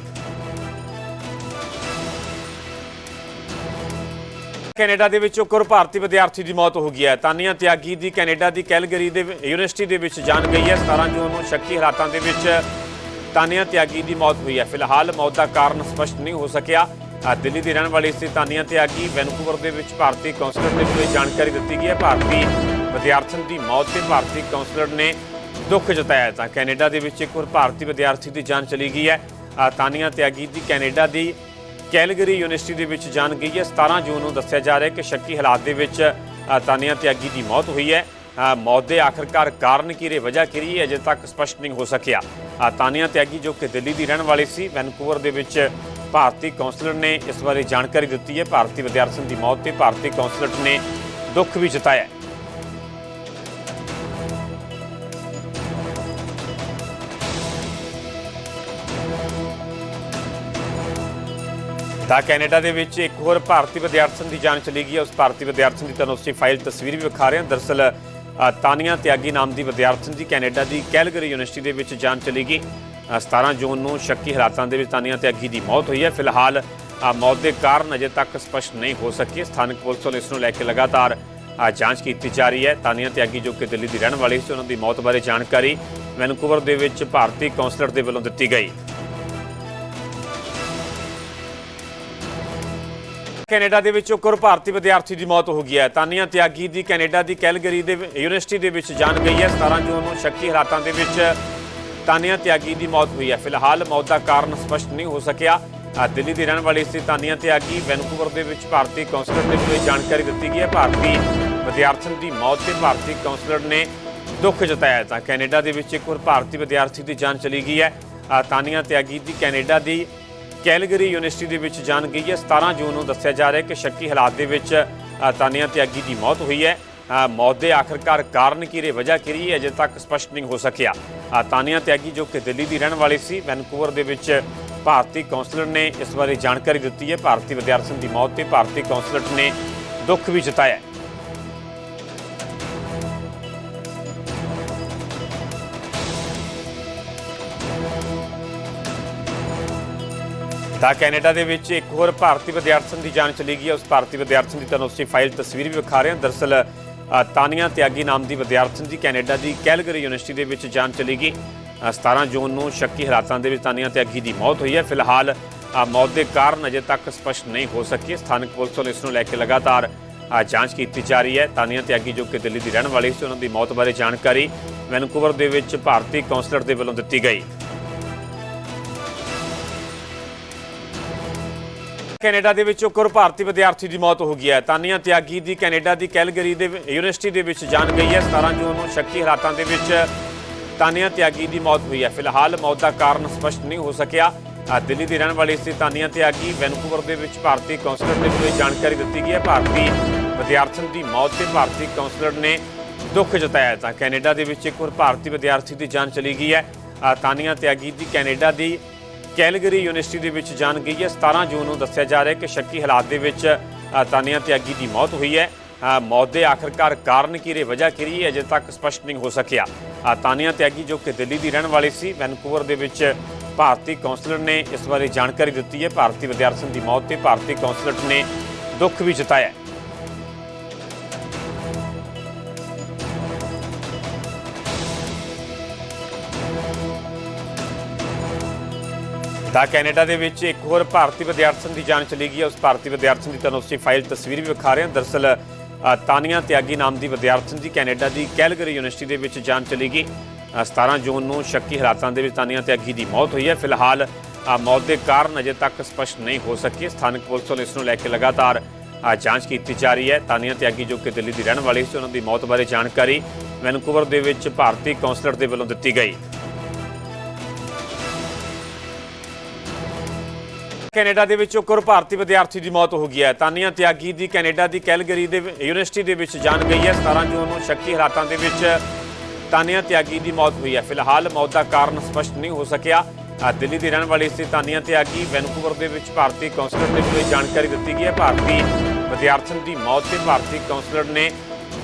ਕੈਨੇਡਾ ਦੇ ਵਿੱਚ ਇੱਕ ਹੋਰ ਭਾਰਤੀ ਵਿਦਿਆਰਥੀ ਦੀ ਮੌਤ ਹੋ ਗਈ ਹੈ। ਤਾਨੀਆ ਤਿਆਗੀ ਦੀ ਕੈਨੇਡਾ ਦੀ ਕੈਲਗਰੀ ਦੇ ਯੂਨੀਵਰਸਿਟੀ ਦੇ ਵਿੱਚ ਜਾਨ ਗਈ ਹੈ। 17 ਜੂਨ ਨੂੰ ਸ਼ੱਕੀ ਹਾਲਾਤਾਂ ਦੇ ਵਿੱਚ ਤਾਨੀਆ ਤਿਆਗੀ ਦੀ ਮੌਤ ਹੋਈ ਹੈ। ਫਿਲਹਾਲ ਮੌਤ ਦਾ ਕਾਰਨ ਸਪਸ਼ਟ ਨਹੀਂ ਹੋ ਸਕਿਆ। ਦਿੱਲੀ ਦੀ ਰਹਿਣ ਵਾਲੀ ਸੀ ਤਾਨੀਆ ਤਿਆਗੀ ਵੈਨਕੂਵਰ ਦੇ ਵਿੱਚ ਭਾਰਤੀ ਕਾਉਂਸਲਰ ਦੇ ਵੱਲੋਂ ਇਹ ਜਾਣਕਾਰੀ ਦਿੱਤੀ ਗਈ ਹੈ। ਭਾਰਤੀ ਵਿਦਿਆਰਥਣ ਦੀ ਮੌਤ ਤੇ ਭਾਰਤੀ ਕਾਉਂਸਲਰ ਨੇ ਦੁੱਖ ਜਤਾਇਆ ਤਾਂ ਕੈਨੇਡਾ ਦੇ ਵਿੱਚ ਇੱਕ ਹੋਰ ਭਾਰਤੀ ਵਿਦਿਆਰਥੀ ਦੀ ਜਾਨ ਚਲੀ ਗਈ ਹੈ। ਤਾਨੀਆ ਤਿਆਗੀ ਦੀ ਕੈਨੇਡਾ ਦੀ ਕੈਲਗਰੀ ਯੂਨੀਵਰਸਿਟੀ ਦੇ ਵਿੱਚ ਜਾਣ ਗਈ ਹੈ। 17 ਜੂਨ ਨੂੰ ਦੱਸਿਆ ਜਾ ਰਿਹਾ ਹੈ ਕਿ ਸ਼ੱਕੀ ਹਾਲਾਤ ਦੇ ਵਿੱਚ ਅ, ਤਾਨੀਆ ਤਿਆਗੀ ਦੀ ਮੌਤ ਹੋਈ ਹੈ। ਮੌਤ ਦੇ ਆਖਰਕਾਰ ਕਾਰਨ ਕੀ ਰਹੇ? ਵਜ੍ਹਾ ਕੀ ਰਹੀ ਅਜੇ ਤੱਕ ਸਪਸ਼ਟ ਨਹੀਂ ਹੋ ਸਕਿਆ। ਅ, ਤਾਨੀਆ ਤਿਆਗੀ ਜੋ ਕਿ ਦਿੱਲੀ ਦੀ ਰਹਿਣ ਵਾਲੀ ਸੀ ਵੈਨਕੂਵਰ ਦੇ ਵਿੱਚ ਭਾਰਤੀ ਕਾਉਂਸਲਰ ਨੇ ਇਸ ਬਾਰੇ ਜਾਣਕਾਰੀ ਦਿੱਤੀ ਹੈ। ਭਾਰਤੀ ਵਿਦਿਆਰਥਣ ਦੀ ਮੌਤ ਤੇ ਭਾਰਤੀ ਕਾਉਂਸਲਰ ਨੇ ਦੁੱਖ ਵੀ ਜਤਾਇਆ ਤਾਂ ਕੈਨੇਡਾ ਦੇ ਵਿੱਚ ਇੱਕ ਹੋਰ ਭਾਰਤੀ ਵਿਦਿਆਰਥਣ ਦੀ ਜਾਨ ਚਲੀ ਗਈ ਹੈ। ਉਸ ਭਾਰਤੀ ਵਿਦਿਆਰਥਣ ਦੀ ਤੁਹਾਨੂੰ ਅਸੀਂ ਫਾਈਲ ਤਸਵੀਰ ਵੀ ਵਿਖਾ ਰਹੇ ਹਾਂ। ਦਰਸਲ ਅ, ਤਾਨੀਆ ਤਿਆਗੀ ਨਾਮ ਦੀ ਵਿਦਿਆਰਥਣ ਦੀ ਕੈਨੇਡਾ ਦੀ ਕੈਲਗਰੀ ਯੂਨੀਵਰਸਿਟੀ ਦੇ ਵਿੱਚ ਜਾਨ ਚਲੀ ਗਈ। ਅ, 17 ਜੂਨ ਨੂੰ ਸ਼ੱਕੀ ਹਾਲਾਤਾਂ ਦੇ ਵਿੱਚ ਤਾਨੀਆ ਤਿਆਗੀ ਦੀ ਮੌਤ ਹੋਈ ਹੈ। ਫਿਲਹਾਲ ਮੌਤ ਦੇ ਕਾਰਨ ਅਜੇ ਤੱਕ ਸਪਸ਼ਟ ਨਹੀਂ ਹੋ ਸਕੀ। ਸਥਾਨਕ ਪੁਲਿਸ ਵੱਲੋਂ ਇਸ ਨੂੰ ਲੈ ਕੇ ਲਗਾਤਾਰ ਜਾਂਚ ਕੀਤੀ ਜਾ ਰਹੀ ਹੈ। ਤਾਨੀਆ ਤਿਆਗੀ ਜੋ ਕਿ ਦਿੱਲੀ ਦੀ ਰਹਿਣ ਵਾਲੀ ਸੀ ਉਹਨਾਂ ਦੀ ਮੌਤ ਬਾਰੇ ਜਾਣਕਾਰੀ ਵੈਨਕੂਵਰ ਦੇ ਵਿੱਚ ਭਾਰਤੀ ਕੌਂਸਲਰ ਦੇ ਵੱਲੋਂ ਦਿੱਤੀ ਗਈ। ਕੈਨੇਡਾ ਦੇ ਵਿੱਚ ਇੱਕ ਹੋਰ ਭਾਰਤੀ ਵਿਦਿਆਰਥੀ ਦੀ ਮੌਤ ਹੋ ਗਈ ਹੈ। ਤਾਨੀਆ ਤਿਆਗੀ ਦੀ ਕੈਨੇਡਾ ਦੀ ਕੈਲਗਰੀ ਦੇ ਯੂਨੀਵਰਸਿਟੀ ਦੇ ਵਿੱਚ ਜਾਨ ਗਈ ਹੈ। 17 ਜੂਨ ਨੂੰ ਸ਼ੱਕੀ ਹਾਲਾਤਾਂ ਦੇ ਵਿੱਚ ਤਾਨੀਆ ਤਿਆਗੀ ਦੀ ਮੌਤ ਹੋਈ ਹੈ। ਫਿਲਹਾਲ ਮੌਤ ਦਾ ਕਾਰਨ ਸਪਸ਼ਟ ਨਹੀਂ ਹੋ ਸਕਿਆ। ਦਿੱਲੀ ਦੀ ਰਹਿਣ ਵਾਲੀ ਸੀ ਤਾਨੀਆ ਤਿਆਗੀ। ਵੈਨਕੂਵਰ ਦੇ ਵਿੱਚ ਭਾਰਤੀ ਕੌਂਸਲਰ ਦੇ ਵੱਲੋਂ ਇਹ ਜਾਣਕਾਰੀ ਦਿੱਤੀ ਗਈ ਹੈ। ਭਾਰਤੀ ਵਿਦਿਆਰਥਣ ਦੀ ਮੌਤ ਤੇ ਭਾਰਤੀ ਕੌਂਸਲਰ ਨੇ ਦੁੱਖ ਜਤਾਇਆ ਤਾਂ ਕੈਨੇਡਾ ਦੇ ਵਿੱਚ ਇੱਕ ਹੋਰ ਭਾਰਤੀ ਵਿਦਿਆਰਥੀ ਦੀ ਜਾਨ ਚਲੀ ਗਈ ਹੈ। ਤਾਨੀਆ ਤਿਆਗੀ ਦੀ ਕੈਨੇਡਾ ਦੀ ਕੈਲਗਰੀ ਯੂਨੀਵਰਸਿਟੀ ਦੇ ਵਿੱਚ ਜਾਣ ਗਈ ਹੈ। 17 ਜੂਨ ਨੂੰ ਦੱਸਿਆ ਜਾ ਰਿਹਾ ਹੈ ਕਿ ਸ਼ੱਕੀ ਹਾਲਾਤ ਦੇ ਵਿੱਚ ਅ, ਤਾਨੀਆ ਤਿਆਗੀ ਦੀ ਮੌਤ ਹੋਈ ਹੈ। ਮੌਤ ਦੇ ਆਖਰਕਾਰ ਕਾਰਨ ਕੀ ਰਹੇ ਵਜ੍ਹਾ ਕੀ ਰਹੀ ਹੈ ਅਜੇ ਤੱਕ ਸਪਸ਼ਟ ਨਹੀਂ ਹੋ ਸਕਿਆ। ਅ, ਤਾਨੀਆ ਤਿਆਗੀ ਜੋ ਕਿ ਦਿੱਲੀ ਦੀ ਰਹਿਣ ਵਾਲੀ ਸੀ ਵੈਨਕੂਵਰ ਦੇ ਵਿੱਚ ਭਾਰਤੀ ਕਾਉਂਸਲਰ ਨੇ ਇਸ ਬਾਰੇ ਜਾਣਕਾਰੀ ਦਿੱਤੀ ਹੈ। ਭਾਰਤੀ ਵਿਦਿਆਰਥਣ ਦੀ ਮੌਤ ਤੇ ਭਾਰਤੀ ਕਾਉਂਸਲਰ ਨੇ ਦੁੱਖ ਵੀ ਜਤਾਇਆ ਤਾਂ ਕੈਨੇਡਾ ਦੇ ਵਿੱਚ ਇੱਕ ਹੋਰ ਭਾਰਤੀ ਵਿਦਿਆਰਥਣ ਦੀ ਜਾਨ ਚਲੀ ਗਈ ਹੈ। ਉਸ ਭਾਰਤੀ ਵਿਦਿਆਰਥਣ ਦੀ ਤੁਹਾਨੂੰ ਅਸੀਂ ਫਾਈਲ ਤਸਵੀਰ ਵੀ ਵਿਖਾ ਰਹੇ ਹਾਂ। ਦਰਸਲ ਅ, ਤਾਨੀਆ ਤਿਆਗੀ ਨਾਮ ਦੀ ਵਿਦਿਆਰਥਣ ਦੀ ਕੈਨੇਡਾ ਦੀ ਕੈਲਗਰੀ ਯੂਨੀਵਰਸਿਟੀ ਦੇ ਵਿੱਚ ਜਾਨ ਚਲੀ ਗਈ। ਅ, 17 ਜੂਨ ਨੂੰ ਸ਼ੱਕੀ ਹਾਲਾਤਾਂ ਦੇ ਵਿੱਚ ਤਾਨੀਆ ਤਿਆਗੀ ਦੀ ਮੌਤ ਹੋਈ ਹੈ। ਫਿਲਹਾਲ ਮੌਤ ਦੇ ਕਾਰਨ ਅਜੇ ਤੱਕ ਸਪਸ਼ਟ ਨਹੀਂ ਹੋ ਸਕੀ। ਸਥਾਨਕ ਪੁਲਿਸ ਵੱਲੋਂ ਇਸ ਨੂੰ ਲੈ ਕੇ ਲਗਾਤਾਰ ਜਾਂਚ ਕੀਤੀ ਜਾ ਰਹੀ ਹੈ। ਤਾਨੀਆ ਤਿਆਗੀ ਜੋ ਕਿ ਦਿੱਲੀ ਦੀ ਰਹਿਣ ਵਾਲੀ ਸੀ ਉਹਨਾਂ ਦੀ ਮੌਤ ਬਾਰੇ ਜਾਣਕਾਰੀ ਵੈਨਕੂਵਰ ਦੇ ਵਿੱਚ ਭਾਰਤੀ ਕੌਂਸਲਰ ਦੇ ਵੱਲੋਂ ਦਿੱਤੀ ਗਈ। ਕੈਨੇਡਾ ਦੇ ਵਿੱਚ ਇੱਕ ਹੋਰ ਭਾਰਤੀ ਵਿਦਿਆਰਥੀ ਦੀ ਮੌਤ ਹੋ ਗਈ ਹੈ। ਤਾਨੀਆ ਤਿਆਗੀ ਦੀ ਕੈਨੇਡਾ ਦੀ ਕੈਲਗਰੀ ਦੇ ਯੂਨੀਵਰਸਿਟੀ ਦੇ ਵਿੱਚ ਜਾਨ ਗਈ ਹੈ। 17 ਜੂਨ ਨੂੰ ਸ਼ੱਕੀ ਹਾਲਾਤਾਂ ਦੇ ਵਿੱਚ ਤਾਨੀਆ ਤਿਆਗੀ ਦੀ ਮੌਤ ਹੋਈ ਹੈ। ਫਿਲਹਾਲ ਮੌਤ ਦਾ ਕਾਰਨ ਸਪਸ਼ਟ ਨਹੀਂ ਹੋ ਸਕਿਆ। ਦਿੱਲੀ ਦੀ ਰਹਿਣ ਵਾਲੀ ਸੀ ਤਾਨੀਆ ਤਿਆਗੀ। ਵੈਨਕੂਵਰ ਦੇ ਵਿੱਚ ਭਾਰਤੀ ਕੌਂਸਲਰ ਦੇ ਵੱਲੋਂ ਇਹ ਜਾਣਕਾਰੀ ਦਿੱਤੀ ਗਈ ਹੈ। ਭਾਰਤੀ ਵਿਦਿਆਰਥਣ ਦੀ ਮੌਤ ਤੇ ਭਾਰਤੀ ਕੌਂਸਲਰ ਨੇ ਦੁੱਖ ਜਤਾਇਆ ਤਾਂ ਕੈਨੇਡਾ ਦੇ ਵਿੱਚ ਇੱਕ ਹੋਰ ਭਾਰਤੀ ਵਿਦਿਆਰਥੀ ਦੀ ਜਾਨ ਚਲੀ ਗਈ ਹੈ। ਤਾਨੀਆ ਤਿਆਗੀ ਦੀ ਕੈਨੇਡਾ ਦੀ ਕੈਲਗਰੀ ਯੂਨੀਵਰਸਿਟੀ ਦੇ ਵਿੱਚ ਜਾਣ ਗਈ ਹੈ। 17 ਜੂਨ ਨੂੰ ਦੱਸਿਆ ਜਾ ਰਿਹਾ ਹੈ ਕਿ ਸ਼ੱਕੀ ਹਾਲਾਤ ਦੇ ਵਿੱਚ ਅ, ਤਾਨੀਆ ਤਿਆਗੀ ਦੀ ਮੌਤ ਹੋਈ ਹੈ। ਮੌਤ ਦੇ ਆਖਰਕਾਰ ਕਾਰਨ ਕੀ ਰਹੇ? ਵਜ੍ਹਾ ਕੀ ਰਹੀ ਹੈ? ਅਜੇ ਤੱਕ ਸਪਸ਼ਟ ਨਹੀਂ ਹੋ ਸਕਿਆ। ਅ, ਤਾਨੀਆ ਤਿਆਗੀ ਜੋ ਕਿ ਦਿੱਲੀ ਦੀ ਰਹਿਣ ਵਾਲੀ ਸੀ ਵੈਨਕੂਵਰ ਦੇ ਵਿੱਚ ਭਾਰਤੀ ਕੌਂਸਲਰ ਨੇ ਇਸ ਬਾਰੇ ਜਾਣਕਾਰੀ ਦਿੱਤੀ ਹੈ। ਭਾਰਤੀ ਵਿਦਿਆਰਥਣ ਦੀ ਮੌਤ ਤੇ ਭਾਰਤੀ ਕੌਂਸਲਰ ਨੇ ਦੁੱਖ ਵੀ ਜਤਾਇਆ ਹੈ ਤਾਂ ਕੈਨੇਡਾ ਦੇ ਵਿੱਚ ਇੱਕ ਹੋਰ ਭਾਰਤੀ ਵਿਦਿਆਰਥਣ ਦੀ ਜਾਨ ਚਲੀ ਗਈ ਹੈ। ਉਸ ਭਾਰਤੀ ਵਿਦਿਆਰਥਣ ਦੀ ਤੁਹਾਨੂੰ ਅਸੀਂ ਫਾਈਲ ਤਸਵੀਰ ਵੀ ਵਿਖਾ ਰਹੇ ਹਾਂ। ਦਰਸਲ ਅ, ਤਾਨੀਆ ਤਿਆਗੀ ਨਾਮ ਦੀ ਵਿਦਿਆਰਥਣ ਦੀ ਕੈਨੇਡਾ ਦੀ ਕੈਲਗਰੀ ਯੂਨੀਵਰਸਿਟੀ ਦੇ ਵਿੱਚ ਜਾਨ ਚਲੀ ਗਈ। ਅ, 17 ਜੂਨ ਨੂੰ ਸ਼ੱਕੀ ਹਾਲਾਤਾਂ ਦੇ ਵਿੱਚ ਤਾਨੀਆ ਤਿਆਗੀ ਦੀ ਮੌਤ ਹੋਈ ਹੈ। ਫਿਲਹਾਲ ਮੌਤ ਦੇ ਕਾਰਨ ਅਜੇ ਤੱਕ ਸਪਸ਼ਟ ਨਹੀਂ ਹੋ ਸਕੀ। ਸਥਾਨਕ ਪੁਲਿਸ ਵੱਲੋਂ ਇਸ ਨੂੰ ਲੈ ਕੇ ਲਗਾਤਾਰ ਜਾਂਚ ਕੀਤੀ ਜਾ ਰਹੀ ਹੈ। ਤਾਨੀਆ ਤਿਆਗੀ ਜੋ ਕਿ ਦਿੱਲੀ ਦੀ ਰਹਿਣ ਵਾਲੀ ਸੀ ਉਹਨਾਂ ਦੀ ਮੌਤ ਬਾਰੇ ਜਾਣਕਾਰੀ ਵੈਨਕੂਵਰ ਦੇ ਵਿੱਚ ਭਾਰਤੀ ਕੌਂਸਲਰ ਦੇ ਵੱਲੋਂ ਦਿੱਤੀ ਗਈ। ਕੈਨੇਡਾ ਦੇ ਵਿੱਚ ਇੱਕ ਹੋਰ ਭਾਰਤੀ ਵਿਦਿਆਰਥੀ ਦੀ ਮੌਤ ਹੋ ਗਈ ਹੈ। ਤਾਨੀਆ ਤਿਆਗੀ ਦੀ ਕੈਨੇਡਾ ਦੀ ਕੈਲਗਰੀ ਦੇ ਯੂਨੀਵਰਸਿਟੀ ਦੇ ਵਿੱਚ ਜਾਣ ਗਈ ਹੈ। 17 ਜੂਨ ਨੂੰ ਸ਼ੱਕੀ ਹਾਲਾਤਾਂ ਦੇ ਵਿੱਚ ਤਾਨੀਆ ਤਿਆਗੀ ਦੀ ਮੌਤ ਹੋਈ ਹੈ। ਫਿਲਹਾਲ ਮੌਤ ਦਾ ਕਾਰਨ ਸਪਸ਼ਟ ਨਹੀਂ ਹੋ ਸਕਿਆ। ਦਿੱਲੀ ਦੀ ਰਹਿਣ ਵਾਲੀ ਸੀ ਤਾਨੀਆ ਤਿਆਗੀ। ਵੈਨਕੂਵਰ ਦੇ ਵਿੱਚ ਭਾਰਤੀ ਕੌਂਸਲਰ ਦੇ ਵੱਲੋਂ ਇਹ ਜਾਣਕਾਰੀ ਦਿੱਤੀ ਗਈ ਹੈ। ਭਾਰਤੀ ਵਿਦਿਆਰਥਣ ਦੀ ਮੌਤ ਤੇ ਭਾਰਤੀ ਕੌਂਸਲਰ ਨੇ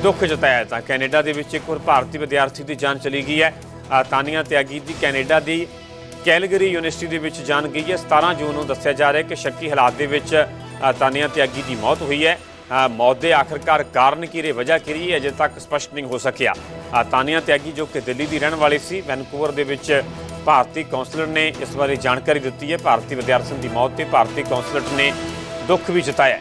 ਦੁੱਖ ਜਤਾਇਆ ਤਾਂ ਕੈਨੇਡਾ ਦੇ ਵਿੱਚ ਇੱਕ ਹੋਰ ਭਾਰਤੀ ਵਿਦਿਆਰਥੀ ਦੀ ਜਾਨ ਚਲੀ ਗਈ ਹੈ। ਤਾਨੀਆ ਤਿਆਗੀ ਦੀ ਕੈਨੇਡਾ ਦੀ ਕੈਲਗਰੀ ਯੂਨੀਵਰਸਿਟੀ ਦੇ ਵਿੱਚ ਜਾਣ ਗਈ ਹੈ। 17 ਜੂਨ ਨੂੰ ਦੱਸਿਆ ਜਾ ਰਿਹਾ ਕਿ ਸ਼ੱਕੀ ਹਾਲਾਤ ਦੇ ਵਿੱਚ ਅ, ਤਾਨੀਆ ਤਿਆਗੀ ਦੀ ਮੌਤ ਹੋਈ ਹੈ। ਮੌਤ ਦੇ ਆਖਰਕਾਰ ਕਾਰਨ ਕੀ ਰਹੇ? ਵਜ੍ਹਾ ਕੀ ਰਹੀ ਹੈ? ਅਜੇ ਤੱਕ ਸਪਸ਼ਟ ਨਹੀਂ ਹੋ ਸਕਿਆ। ਅ, ਤਾਨੀਆ ਤਿਆਗੀ ਜੋ ਕਿ ਦਿੱਲੀ ਦੀ ਰਹਿਣ ਵਾਲੀ ਸੀ ਵੈਨਕੂਵਰ ਦੇ ਵਿੱਚ ਭਾਰਤੀ ਕੌਂਸਲਰ ਨੇ ਇਸ ਬਾਰੇ ਜਾਣਕਾਰੀ ਦਿੱਤੀ ਹੈ। ਭਾਰਤੀ ਵਿਦਿਆਰਥਣ ਦੀ ਮੌਤ ਤੇ ਭਾਰਤੀ ਕੌਂਸਲਰ ਨੇ ਦੁੱਖ ਵੀ ਜਤਾਇਆ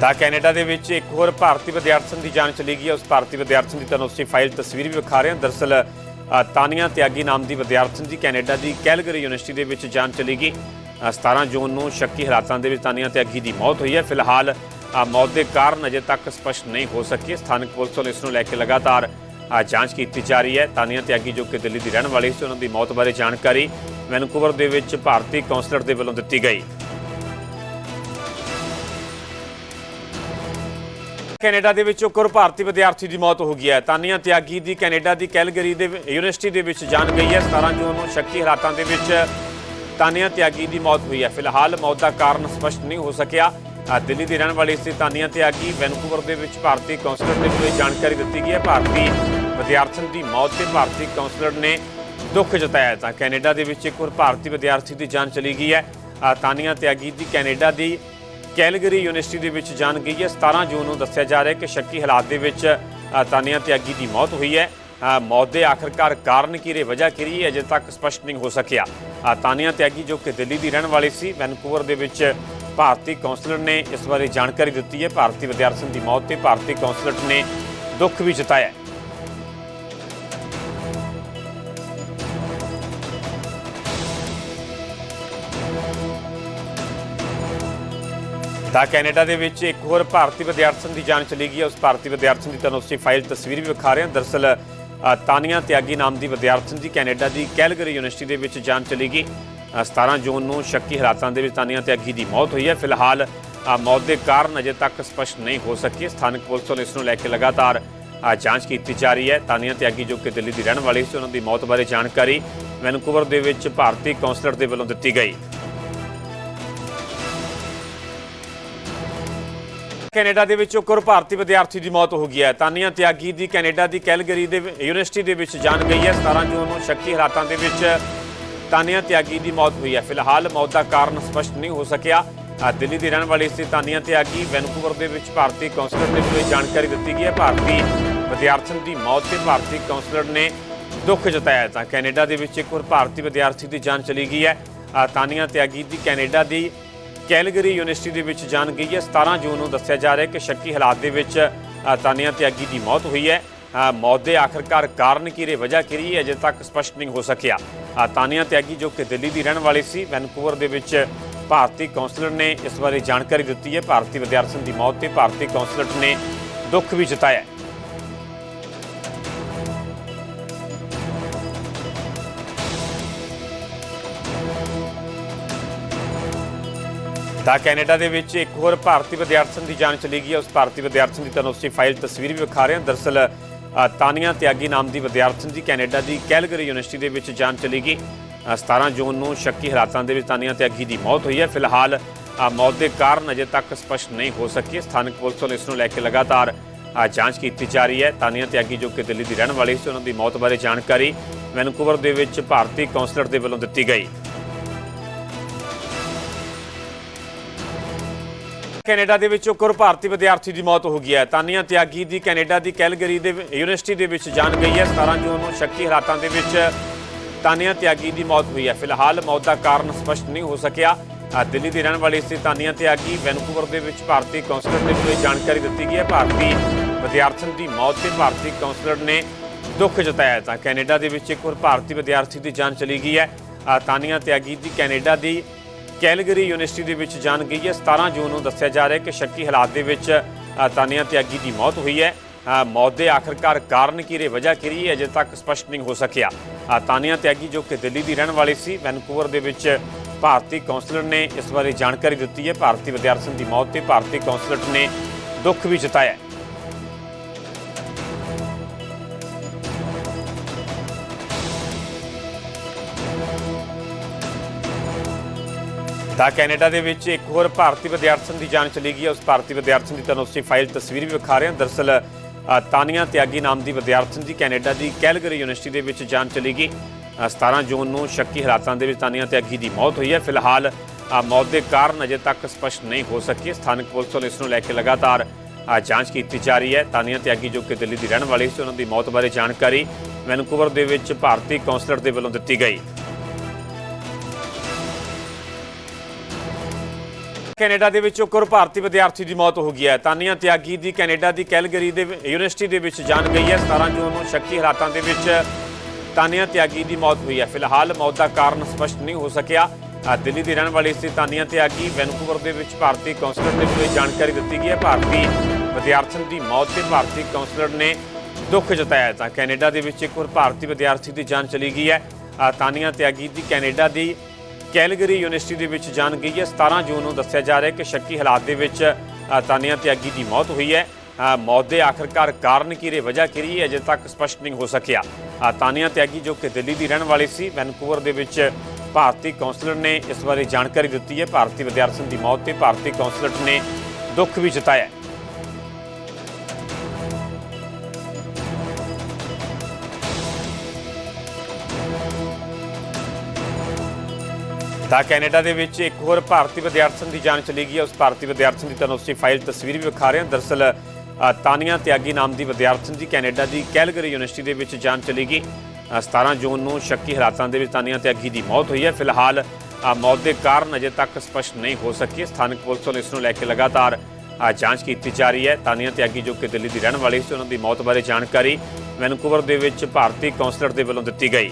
ਤਾਂ ਕੈਨੇਡਾ ਦੇ ਵਿੱਚ ਇੱਕ ਹੋਰ ਭਾਰਤੀ ਵਿਦਿਆਰਥਣ ਦੀ ਜਾਨ ਚਲੀ ਗਈ ਹੈ। ਉਸ ਭਾਰਤੀ ਵਿਦਿਆਰਥਣ ਦੀ ਤੁਹਾਨੂੰ ਅਸੀਂ ਫਾਈਲ ਤਸਵੀਰ ਵੀ ਵਿਖਾ ਰਹੇ ਹਾਂ। ਦਰਸਲ ਅ, ਤਾਨੀਆ ਤਿਆਗੀ ਨਾਮ ਦੀ ਵਿਦਿਆਰਥਣ ਦੀ ਕੈਨੇਡਾ ਦੀ ਕੈਲਗਰੀ ਯੂਨੀਵਰਸਿਟੀ ਦੇ ਵਿੱਚ ਜਾਨ ਚਲੀ ਗਈ। ਅ, 17 ਜੂਨ ਨੂੰ ਸ਼ੱਕੀ ਹਾਲਾਤਾਂ ਦੇ ਵਿੱਚ ਤਾਨੀਆ ਤਿਆਗੀ ਦੀ ਮੌਤ ਹੋਈ ਹੈ। ਫਿਲਹਾਲ ਮੌਤ ਦੇ ਕਾਰਨ ਅਜੇ ਤੱਕ ਸਪਸ਼ਟ ਨਹੀਂ ਹੋ ਸਕੀ। ਸਥਾਨਕ ਪੁਲਿਸ ਵੱਲੋਂ ਇਸ ਨੂੰ ਲੈ ਕੇ ਲਗਾਤਾਰ ਜਾਂਚ ਕੀਤੀ ਜਾ ਰਹੀ ਹੈ। ਤਾਨੀਆ ਤਿਆਗੀ ਜੋ ਕਿ ਦਿੱਲੀ ਦੀ ਰਹਿਣ ਵਾਲੀ ਸੀ ਉਹਨਾਂ ਦੀ ਮੌਤ ਬਾਰੇ ਜਾਣਕਾਰੀ ਵੈਨਕੂਵਰ ਦੇ ਵਿੱਚ ਭਾਰਤੀ ਕੌਂਸਲਰ ਦੇ ਵੱਲੋਂ ਦਿੱਤੀ ਗਈ। ਕੈਨੇਡਾ ਦੇ ਵਿੱਚ ਇੱਕ ਹੋਰ ਭਾਰਤੀ ਵਿਦਿਆਰਥੀ ਦੀ ਮੌਤ ਹੋ ਗਈ ਹੈ। ਤਾਨੀਆ ਤਿਆਗੀ ਦੀ ਕੈਨੇਡਾ ਦੀ ਕੈਲਗਰੀ ਦੇ ਯੂਨੀਵਰਸਿਟੀ ਦੇ ਵਿੱਚ ਜਾਨ ਗਈ ਹੈ। 17 ਜੂਨ ਨੂੰ ਸ਼ੱਕੀ ਹਾਲਾਤਾਂ ਦੇ ਵਿੱਚ ਤਾਨੀਆ ਤਿਆਗੀ ਦੀ ਮੌਤ ਹੋਈ ਹੈ। ਫਿਲਹਾਲ ਮੌਤ ਦਾ ਕਾਰਨ ਸਪਸ਼ਟ ਨਹੀਂ ਹੋ ਸਕਿਆ। ਦਿੱਲੀ ਦੀ ਰਹਿਣ ਵਾਲੀ ਸੀ ਤਾਨੀਆ ਤਿਆਗੀ। ਵੈਨਕੂਵਰ ਦੇ ਵਿੱਚ ਭਾਰਤੀ ਕੌਂਸਲਰ ਦੇ ਵੱਲੋਂ ਇਹ ਜਾਣਕਾਰੀ ਦਿੱਤੀ ਗਈ ਹੈ। ਭਾਰਤੀ ਵਿਦਿਆਰਥਣ ਦੀ ਮੌਤ ਤੇ ਭਾਰਤੀ ਕੌਂਸਲਰ ਨੇ ਦੁੱਖ ਜਤਾਇਆ ਤਾਂ ਕੈਨੇਡਾ ਦੇ ਵਿੱਚ ਇੱਕ ਹੋਰ ਭਾਰਤੀ ਵਿਦਿਆਰਥੀ ਦੀ ਜਾਨ ਚਲੀ ਗਈ ਹੈ। ਤਾਨੀਆ ਤਿਆਗੀ ਦੀ ਕੈਨੇਡਾ ਦੀ ਕੈਲਗਰੀ ਯੂਨੀਵਰਸਿਟੀ ਦੇ ਵਿੱਚ ਜਾਣ ਗਈ ਹੈ। 17 ਜੂਨ ਨੂੰ ਦੱਸਿਆ ਜਾ ਰਿਹਾ ਹੈ ਕਿ ਸ਼ੱਕੀ ਹਾਲਾਤ ਦੇ ਵਿੱਚ ਤਾਨੀਆ ਤਿਆਗੀ ਦੀ ਮੌਤ ਹੋਈ ਹੈ। ਮੌਤ ਦੇ ਆਖਰਕਾਰ ਕਾਰਨ ਕੀ ਰਹੇ? ਵਜ੍ਹਾ ਕੀ ਰਹੀ ਅਜੇ ਤੱਕ ਸਪਸ਼ਟ ਨਹੀਂ ਹੋ ਸਕਿਆ। ਤਾਨੀਆ ਤਿਆਗੀ ਜੋ ਕਿ ਦਿੱਲੀ ਦੀ ਰਹਿਣ ਵਾਲੀ ਸੀ, ਵੈਨਕੂਵਰ ਦੇ ਵਿੱਚ ਭਾਰਤੀ ਕੌਂਸਲਰ ਨੇ ਇਸ ਬਾਰੇ ਜਾਣਕਾਰੀ ਦਿੱਤੀ ਹੈ। ਭਾਰਤੀ ਵਿਦਿਆਰਥਣ ਦੀ ਮੌਤ ਤੇ ਭਾਰਤੀ ਕੌਂਸਲਰ ਨੇ ਦੁੱਖ ਵੀ ਜਤਾਇਆ ਤਾਂ ਕੈਨੇਡਾ ਦੇ ਵਿੱਚ ਇੱਕ ਹੋਰ ਭਾਰਤੀ ਵਿਦਿਆਰਥਣ ਦੀ ਜਾਨ ਚਲੀ ਗਈ ਹੈ। ਉਸ ਭਾਰਤੀ ਵਿਦਿਆਰਥਣ ਦੀ ਤੁਹਾਨੂੰ ਅਸੀਂ ਫਾਈਲ ਤਸਵੀਰ ਵੀ ਵਿਖਾ ਰਹੇ ਹਾਂ। ਦਰਸਲ ਅ, ਤਾਨੀਆ ਤਿਆਗੀ ਨਾਮ ਦੀ ਵਿਦਿਆਰਥਣ ਦੀ ਕੈਨੇਡਾ ਦੀ ਕੈਲਗਰੀ ਯੂਨੀਵਰਸਿਟੀ ਦੇ ਵਿੱਚ ਜਾਨ ਚਲੀ ਗਈ। ਅ, 17 ਜੂਨ ਨੂੰ ਸ਼ੱਕੀ ਹਾਲਾਤਾਂ ਦੇ ਵਿੱਚ ਤਾਨੀਆ ਤਿਆਗੀ ਦੀ ਮੌਤ ਹੋਈ ਹੈ। ਫਿਲਹਾਲ ਮੌਤ ਦੇ ਕਾਰਨ ਅਜੇ ਤੱਕ ਸਪਸ਼ਟ ਨਹੀਂ ਹੋ ਸਕੀ। ਸਥਾਨਕ ਪੁਲਿਸ ਵੱਲੋਂ ਇਸ ਨੂੰ ਲੈ ਕੇ ਲਗਾਤਾਰ ਜਾਂਚ ਕੀਤੀ ਜਾ ਰਹੀ ਹੈ। ਤਾਨੀਆ ਤਿਆਗੀ ਜੋ ਕਿ ਦਿੱਲੀ ਦੀ ਰਹਿਣ ਵਾਲੀ ਸੀ ਉਹਨਾਂ ਦੀ ਮੌਤ ਬਾਰੇ ਜਾਣਕਾਰੀ ਵੈਨਕੂਵਰ ਦੇ ਵਿੱਚ ਭਾਰਤੀ ਕੌਂਸਲਰ ਦੇ ਵੱਲੋਂ ਦਿੱਤੀ ਗਈ। ਕੈਨੇਡਾ ਦੇ ਵਿੱਚ ਇੱਕ ਹੋਰ ਭਾਰਤੀ ਵਿਦਿਆਰਥੀ ਦੀ ਮੌਤ ਹੋ ਗਈ ਹੈ। ਤਾਨੀਆ ਤਿਆਗੀ ਦੀ ਕੈਨੇਡਾ ਦੀ ਕੈਲਗਰੀ ਦੇ ਯੂਨੀਵਰਸਿਟੀ ਦੇ ਵਿੱਚ ਜਾਨ ਗਈ ਹੈ। 17 ਜੂਨ ਨੂੰ ਸ਼ੱਕੀ ਹਾਲਾਤਾਂ ਦੇ ਵਿੱਚ ਤਾਨੀਆ ਤਿਆਗੀ ਦੀ ਮੌਤ ਹੋਈ ਹੈ। ਫਿਲਹਾਲ ਮੌਤ ਦਾ ਕਾਰਨ ਸਪਸ਼ਟ ਨਹੀਂ ਹੋ ਸਕਿਆ। ਦਿੱਲੀ ਦੀ ਰਹਿਣ ਵਾਲੀ ਸੀ ਤਾਨੀਆ ਤਿਆਗੀ। ਵੈਨਕੂਵਰ ਦੇ ਵਿੱਚ ਭਾਰਤੀ ਕੌਂਸਲਰ ਨੇ ਕੋਈ ਜਾਣਕਾਰੀ ਦਿੱਤੀ ਗਈ ਹੈ। ਭਾਰਤੀ ਵਿਦਿਆਰਥਣ ਦੀ ਮੌਤ ਤੇ ਭਾਰਤੀ ਕੌਂਸਲਰ ਨੇ ਦੁੱਖ ਜਤਾਇਆ ਤਾਂ ਕੈਨੇਡਾ ਦੇ ਵਿੱਚ ਇੱਕ ਹੋਰ ਭਾਰਤੀ ਵਿਦਿਆਰਥੀ ਦੀ ਜਾਨ ਚਲੀ ਗਈ ਹੈ। ਅ, ਤਾਨੀਆ ਤਿਆਗੀ ਦੀ ਕੈਨੇਡਾ ਦੀ ਕੈਲਗਰੀ ਯੂਨੀਵਰਸਿਟੀ ਦੇ ਵਿੱਚ ਜਾਣ ਗਈ ਹੈ। 17 ਜੂਨ ਨੂੰ ਦੱਸਿਆ ਜਾ ਰਿਹਾ ਹੈ ਕਿ ਸ਼ੱਕੀ ਹਾਲਾਤ ਦੇ ਵਿੱਚ ਅ, ਤਾਨੀਆ ਤਿਆਗੀ ਦੀ ਮੌਤ ਹੋਈ ਹੈ। ਮੌਤ ਦੇ ਆਖਰਕਾਰ ਕਾਰਨ ਕੀ ਰਹੇ ਵਜ੍ਹਾ ਕੀ ਰਹੀ ਹੈ ਅਜੇ ਤੱਕ ਸਪਸ਼ਟ ਨਹੀਂ ਹੋ ਸਕਿਆ। ਅ, ਤਾਨੀਆ ਤਿਆਗੀ ਜੋ ਕਿ ਦਿੱਲੀ ਦੀ ਰਹਿਣ ਵਾਲੀ ਸੀ ਵੈਨਕੂਵਰ ਦੇ ਵਿੱਚ ਭਾਰਤੀ ਕੌਂਸਲਰ ਨੇ ਇਸ ਬਾਰੇ ਜਾਣਕਾਰੀ ਦਿੱਤੀ ਹੈ। ਭਾਰਤੀ ਵਿਦਿਆਰਥਣ ਦੀ ਮੌਤ ਤੇ ਭਾਰਤੀ ਕੌਂਸਲਰ ਨੇ ਦੁੱਖ ਵੀ ਜਤਾਇਆ ਤਾਂ ਕੈਨੇਡਾ ਦੇ ਵਿੱਚ ਇੱਕ ਹੋਰ ਭਾਰਤੀ ਵਿਦਿਆਰਥਣ ਦੀ ਜਾਨ ਚਲੀ ਗਈ ਹੈ। ਉਸ ਭਾਰਤੀ ਵਿਦਿਆਰਥਣ ਦੀ ਤੁਹਾਨੂੰ ਅਸੀਂ ਫਾਈਲ ਤਸਵੀਰ ਵੀ ਵਿਖਾ ਰਹੇ ਹਾਂ। ਦਰਸਲ ਅ, ਤਾਨੀਆ ਤਿਆਗੀ ਨਾਮ ਦੀ ਵਿਦਿਆਰਥਣ ਦੀ ਕੈਨੇਡਾ ਦੀ ਕੈਲਗਰੀ ਯੂਨੀਵਰਸਿਟੀ ਦੇ ਵਿੱਚ ਜਾਨ ਚਲੀ ਗਈ। ਅ, 17 ਜੂਨ ਨੂੰ ਸ਼ੱਕੀ ਹਾਲਾਤਾਂ ਦੇ ਵਿੱਚ ਤਾਨੀਆ ਤਿਆਗੀ ਦੀ ਮੌਤ ਹੋਈ ਹੈ। ਫਿਲਹਾਲ ਮੌਤ ਦੇ ਕਾਰਨ ਅਜੇ ਤੱਕ ਸਪਸ਼ਟ ਨਹੀਂ ਹੋ ਸਕੀ। ਸਥਾਨਕ ਪੁਲਿਸ ਵੱਲੋਂ ਇਸ ਨੂੰ ਲੈ ਕੇ ਲਗਾਤਾਰ ਜਾਂਚ ਕੀਤੀ ਜਾ ਰਹੀ ਹੈ। ਤਾਨੀਆ ਤਿਆਗੀ ਜੋ ਕਿ ਦਿੱਲੀ ਦੀ ਰਹਿਣ ਵਾਲੀ ਸੀ ਉਹਨਾਂ ਦੀ ਮੌਤ ਬਾਰੇ ਜਾਣਕਾਰੀ ਵੈਨਕੂਵਰ ਦੇ ਵਿੱਚ ਭਾਰਤੀ ਕੌਂਸਲਰ ਦੇ ਵੱਲੋਂ ਦਿੱਤੀ ਗਈ। ਕੈਨੇਡਾ ਦੇ ਵਿੱਚ ਇੱਕ ਹੋਰ ਭਾਰਤੀ ਵਿਦਿਆਰਥੀ ਦੀ ਮੌਤ ਹੋ ਗਈ ਹੈ। ਤਾਨੀਆ ਤਿਆਗੀ ਦੀ ਕੈਨੇਡਾ ਦੀ ਕੈਲਗਰੀ ਦੇ ਯੂਨੀਵਰਸਿਟੀ ਦੇ ਵਿੱਚ ਜਾਨ ਗਈ ਹੈ। 17 ਜੂਨ ਨੂੰ ਸ਼ੱਕੀ ਹਾਲਾਤਾਂ ਦੇ ਵਿੱਚ ਤਾਨੀਆ ਤਿਆਗੀ ਦੀ ਮੌਤ ਹੋਈ ਹੈ। ਫਿਲਹਾਲ ਮੌਤ ਦਾ ਕਾਰਨ ਸਪਸ਼ਟ ਨਹੀਂ ਹੋ ਸਕਿਆ। ਦਿੱਲੀ ਦੀ ਰਹਿਣ ਵਾਲੀ ਸੀ ਤਾਨੀਆ ਤਿਆਗੀ। ਵੈਨਕੂਵਰ ਦੇ ਵਿੱਚ ਭਾਰਤੀ ਕੌਂਸਲਰ ਨੇ ਕੋਈ ਜਾਣਕਾਰੀ ਦਿੱਤੀ ਗਈ ਹੈ। ਭਾਰਤੀ ਵਿਦਿਆਰਥਣ ਦੀ ਮੌਤ ਤੇ ਭਾਰਤੀ ਕੌਂਸਲਰ ਨੇ ਦੁੱਖ ਜਤਾਇਆ ਤਾਂ ਕੈਨੇਡਾ ਦੇ ਵਿੱਚ ਇੱਕ ਹੋਰ ਭਾਰਤੀ ਵਿਦਿਆਰਥੀ ਦੀ ਜਾਨ ਚਲੀ ਗਈ ਹੈ। ਤਾਨੀਆ ਤਿਆਗੀ ਦੀ ਕੈਨੇਡਾ ਦੀ ਕੈਲਗਰੀ ਯੂਨੀਵਰਸਿਟੀ ਦੇ ਵਿੱਚ ਜਾਣ ਗਈ ਹੈ। 17 ਜੂਨ ਨੂੰ ਦੱਸਿਆ ਜਾ ਰਿਹਾ ਹੈ ਕਿ ਸ਼ੱਕੀ ਹਾਲਾਤ ਦੇ ਵਿੱਚ ਅ, ਤਾਨੀਆ ਤਿਆਗੀ ਦੀ ਮੌਤ ਹੋਈ ਹੈ। ਮੌਤ ਦੇ ਆਖਰਕਾਰ ਕਾਰਨ ਕੀ ਰਹੇ? ਵਜ੍ਹਾ ਕੀ ਰਹੀ ਹੈ? ਅਜੇ ਤੱਕ ਸਪਸ਼ਟ ਨਹੀਂ ਹੋ ਸਕਿਆ। ਅ, ਤਾਨੀਆ ਤਿਆਗੀ ਜੋ ਕਿ ਦਿੱਲੀ ਦੀ ਰਹਿਣ ਵਾਲੀ ਸੀ ਵੈਨਕੂਵਰ ਦੇ ਵਿੱਚ ਭਾਰਤੀ ਕੌਂਸਲਰ ਨੇ ਇਸ ਬਾਰੇ ਜਾਣਕਾਰੀ ਦਿੱਤੀ ਹੈ। ਭਾਰਤੀ ਵਿਦਿਆਰਥਣ ਦੀ ਮੌਤ ਤੇ ਭਾਰਤੀ ਕੌਂਸਲਰ ਨੇ ਦੁੱਖ ਵੀ ਜਤਾਇਆ ਹੈ ਤਾਂ ਕੈਨੇਡਾ ਦੇ ਵਿੱਚ ਇੱਕ ਹੋਰ ਭਾਰਤੀ ਵਿਦਿਆਰਥਣ ਦੀ ਜਾਨ ਚਲੀ ਗਈ ਹੈ। ਉਸ ਭਾਰਤੀ ਵਿਦਿਆਰਥਣ ਦੀ ਤੁਹਾਨੂੰ ਅਸੀਂ ਫਾਈਲ ਤਸਵੀਰ ਵੀ ਵਿਖਾ ਰਹੇ ਹਾਂ। ਦਰਸਲ ਅ, ਤਾਨੀਆ ਤਿਆਗੀ ਨਾਮ ਦੀ ਵਿਦਿਆਰਥਣ ਦੀ ਕੈਨੇਡਾ ਦੀ ਕੈਲਗਰੀ ਯੂਨੀਵਰਸਿਟੀ ਦੇ ਵਿੱਚ ਜਾਨ ਚਲੀ ਗਈ। ਅ, 17 ਜੂਨ ਨੂੰ ਸ਼ੱਕੀ ਹਾਲਾਤਾਂ ਦੇ ਵਿੱਚ ਤਾਨੀਆ ਤਿਆਗੀ ਦੀ ਮੌਤ ਹੋਈ ਹੈ। ਫਿਲਹਾਲ ਮੌਤ ਦੇ ਕਾਰਨ ਅਜੇ ਤੱਕ ਸਪਸ਼ਟ ਨਹੀਂ ਹੋ ਸਕੀ। ਸਥਾਨਕ ਪੁਲਿਸ ਵੱਲੋਂ ਇਸ ਨੂੰ ਲੈ ਕੇ ਲਗਾਤਾਰ ਜਾਂਚ ਕੀਤੀ ਜਾ ਰਹੀ ਹੈ। ਤਾਨੀਆ ਤਿਆਗੀ ਜੋ ਕਿ ਦਿੱਲੀ ਦੀ ਰਹਿਣ ਵਾਲੀ ਸੀ ਉਹਨਾਂ ਦੀ ਮੌਤ ਬਾਰੇ ਜਾਣਕਾਰੀ ਵੈਨਕੂਵਰ ਦੇ ਵਿੱਚ ਭਾਰਤੀ ਕੌਂਸਲਰ ਦੇ ਵੱਲੋਂ ਦਿੱਤੀ ਗਈ। ਕੈਨੇਡਾ ਦੇ ਵਿੱਚ ਇੱਕ ਹੋਰ ਭਾਰਤੀ ਵਿਦਿਆਰਥੀ ਦੀ ਮੌਤ ਹੋ ਗਈ ਹੈ। ਤਾਨੀਆ ਤਿਆਗੀ ਦੀ ਕੈਨੇਡਾ ਦੀ ਕੈਲਗਰੀ ਦੇ ਯੂਨੀਵਰਸਿਟੀ ਦੇ ਵਿੱਚ ਜਾਨ ਗਈ ਹੈ। 17 ਜੂਨ ਨੂੰ ਸ਼ੱਕੀ ਹਾਲਾਤਾਂ ਦੇ ਵਿੱਚ ਤਾਨੀਆ ਤਿਆਗੀ ਦੀ ਮੌਤ ਹੋਈ ਹੈ। ਫਿਲਹਾਲ ਮੌਤ ਦਾ ਕਾਰਨ ਸਪਸ਼ਟ ਨਹੀਂ ਹੋ ਸਕਿਆ। ਦਿੱਲੀ ਦੀ ਰਹਿਣ ਵਾਲੀ ਸੀ ਤਾਨੀਆ ਤਿਆਗੀ। ਵੈਨਕੂਵਰ ਦੇ ਵਿੱਚ ਭਾਰਤੀ ਕੌਂਸਲਰ ਨੇ ਕੋਈ ਜਾਣਕਾਰੀ ਦਿੱਤੀ ਗਈ ਹੈ। ਭਾਰਤੀ ਵਿਦਿਆਰਥਣ ਦੀ ਮੌਤ ਤੇ ਭਾਰਤੀ ਕੌਂਸਲਰ ਨੇ ਦੁੱਖ ਜਤਾਇਆ ਤਾਂ ਕੈਨੇਡਾ ਦੇ ਵਿੱਚ ਇੱਕ ਹੋਰ ਭਾਰਤੀ ਵਿਦਿਆਰਥੀ ਦੀ ਜਾਨ ਚਲੀ ਗਈ ਹੈ। ਤਾਨੀਆ ਤਿਆਗੀ ਦੀ ਕੈਨੇਡਾ ਦੀ ਕੈਲਗਰੀ ਯੂਨੀਵਰਸਿਟੀ ਦੇ ਵਿੱਚ ਜਾਣ ਗਈ ਹੈ। 17 ਜੂਨ ਨੂੰ ਦੱਸਿਆ ਜਾ ਰਿਹਾ ਕਿ ਸ਼ੱਕੀ ਹਾਲਾਤ ਦੇ ਵਿੱਚ ਅ, ਤਾਨੀਆ ਤਿਆਗੀ ਦੀ ਮੌਤ ਹੋਈ ਹੈ। ਮੌਤ ਦੇ ਆਖਰਕਾਰ ਕਾਰਨ ਕੀ ਰਹੇ? ਵਜ੍ਹਾ ਕੀ ਰਹੀ ਹੈ? ਅਜੇ ਤੱਕ ਸਪਸ਼ਟ ਨਹੀਂ ਹੋ ਸਕਿਆ। ਅ, ਤਾਨੀਆ ਤਿਆਗੀ ਜੋ ਕਿ ਦਿੱਲੀ ਦੀ ਰਹਿਣ ਵਾਲੀ ਸੀ ਵੈਨਕੂਵਰ ਦੇ ਵਿੱਚ ਭਾਰਤੀ ਕੌਂਸਲਰ ਨੇ ਇਸ ਬਾਰੇ ਜਾਣਕਾਰੀ ਦਿੱਤੀ ਹੈ। ਭਾਰਤੀ ਵਿਦਿਆਰਥਣ ਦੀ ਮੌਤ ਤੇ ਭਾਰਤੀ ਕੌਂਸਲਰ ਨੇ ਦੁੱਖ ਵੀ ਜਤਾਇਆ ਤਾਂ ਕੈਨੇਡਾ ਦੇ ਵਿੱਚ ਇੱਕ ਹੋਰ ਭਾਰਤੀ ਵਿਦਿਆਰਥਣ ਦੀ ਜਾਨ ਚਲੀ ਗਈ ਹੈ। ਉਸ ਭਾਰਤੀ ਵਿਦਿਆਰਥਣ ਦੀ ਤੁਹਾਨੂੰ ਅਸੀਂ ਫਾਈਲ ਤਸਵੀਰ ਵੀ ਵਿਖਾ ਰਹੇ ਹਾਂ। ਦਰਸਲ ਅ, ਤਾਨੀਆ ਤਿਆਗੀ ਨਾਮ ਦੀ ਵਿਦਿਆਰਥਣ ਦੀ ਕੈਨੇਡਾ ਦੀ ਕੈਲਗਰੀ ਯੂਨੀਵਰਸਿਟੀ ਦੇ ਵਿੱਚ ਜਾਨ ਚਲੀ ਗਈ। ਅ, 17 ਜੂਨ ਨੂੰ ਸ਼ੱਕੀ ਹਾਲਾਤਾਂ ਦੇ ਵਿੱਚ ਤਾਨੀਆ ਤਿਆਗੀ ਦੀ ਮੌਤ ਹੋਈ ਹੈ। ਫਿਲਹਾਲ ਮੌਤ ਦੇ ਕਾਰਨ ਅਜੇ ਤੱਕ ਸਪਸ਼ਟ ਨਹੀਂ ਹੋ ਸਕੀ। ਸਥਾਨਕ ਪੁਲਿਸ ਵੱਲੋਂ ਇਸ ਨੂੰ ਲੈ ਕੇ ਲਗਾਤਾਰ ਜਾਂਚ ਕੀਤੀ ਜਾ ਰਹੀ ਹੈ। ਤਾਨੀਆ ਤਿਆਗੀ ਜੋ ਕਿ ਦਿੱਲੀ ਦੀ ਰਹਿਣ ਵਾਲੀ ਸੀ ਉਹਨਾਂ ਦੀ ਮੌਤ ਬਾਰੇ ਜਾਣਕਾਰੀ ਵੈਨਕੂਵਰ ਦੇ ਵਿੱਚ ਭਾਰਤੀ ਕੌਂਸਲਰ ਦੇ ਵੱਲੋਂ ਦਿੱਤੀ ਗਈ।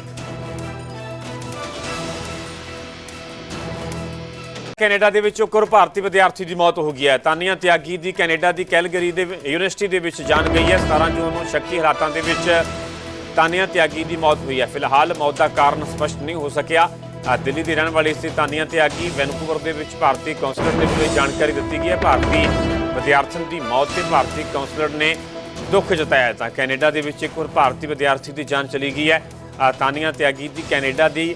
ਕੈਨੇਡਾ ਦੇ ਵਿੱਚ ਇੱਕ ਹੋਰ ਭਾਰਤੀ ਵਿਦਿਆਰਥੀ ਦੀ ਮੌਤ ਹੋ ਗਈ ਹੈ। ਤਾਨੀਆ ਤਿਆਗੀ ਦੀ ਕੈਨੇਡਾ ਦੀ ਕੈਲਗਰੀ ਦੇ ਯੂਨੀਵਰਸਿਟੀ ਦੇ ਵਿੱਚ ਜਾਨ ਗਈ ਹੈ। 17 ਜੂਨ ਨੂੰ ਸ਼ੱਕੀ ਹਾਲਾਤਾਂ ਦੇ ਵਿੱਚ ਤਾਨੀਆ ਤਿਆਗੀ ਦੀ ਮੌਤ ਹੋਈ ਹੈ। ਫਿਲਹਾਲ ਮੌਤ ਦਾ ਕਾਰਨ ਸਪਸ਼ਟ ਨਹੀਂ ਹੋ ਸਕਿਆ। ਦਿੱਲੀ ਦੀ ਰਹਿਣ ਵਾਲੀ ਸੀ ਤਾਨੀਆ ਤਿਆਗੀ। ਵੈਨਕੂਵਰ ਦੇ ਵਿੱਚ ਭਾਰਤੀ ਕੌਂਸਲਰ ਨੇ ਕੋਈ ਜਾਣਕਾਰੀ ਦਿੱਤੀ ਗਈ ਹੈ। ਭਾਰਤੀ ਵਿਦਿਆਰਥਣ ਦੀ ਮੌਤ ਤੇ ਭਾਰਤੀ ਕੌਂਸਲਰ ਨੇ ਦੁੱਖ ਜਤਾਇਆ ਤਾਂ ਕੈਨੇਡਾ ਦੇ ਵਿੱਚ ਇੱਕ ਹੋਰ ਭਾਰਤੀ ਵਿਦਿਆਰਥੀ ਦੀ ਜਾਨ ਚਲੀ ਗਈ ਹੈ। ਤਾਨੀਆ ਤਿਆਗੀ ਦੀ ਕੈਨੇਡਾ ਦੀ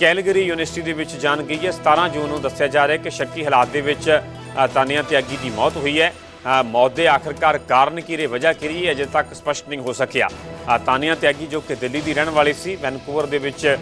ਕੈਲਗਰੀ ਯੂਨੀਵਰਸਿਟੀ ਦੇ ਵਿੱਚ ਜਾਣ ਗਈ ਹੈ। 17 ਜੂਨ ਨੂੰ ਦੱਸਿਆ ਜਾ ਰਿਹਾ ਹੈ ਕਿ ਸ਼ੱਕੀ ਹਾਲਾਤ ਦੇ ਵਿੱਚ ਅ, ਤਾਨੀਆ ਤਿਆਗੀ ਦੀ ਮੌਤ ਹੋਈ ਹੈ। ਮੌਤ ਦੇ ਆਖਰਕਾਰ ਕਾਰਨ ਕੀ ਰਹੇ? ਵਜ੍ਹਾ ਕੀ ਰਹੀ ਹੈ? ਅਜੇ ਤੱਕ ਸਪਸ਼ਟ ਨਹੀਂ ਹੋ ਸਕਿਆ। ਅ, ਤਾਨੀਆ ਤਿਆਗੀ ਜੋ ਕਿ ਦਿੱਲੀ ਦੀ ਰਹਿਣ ਵਾਲੀ ਸੀ ਵੈਨਕੂਵਰ ਦੇ ਵਿੱਚ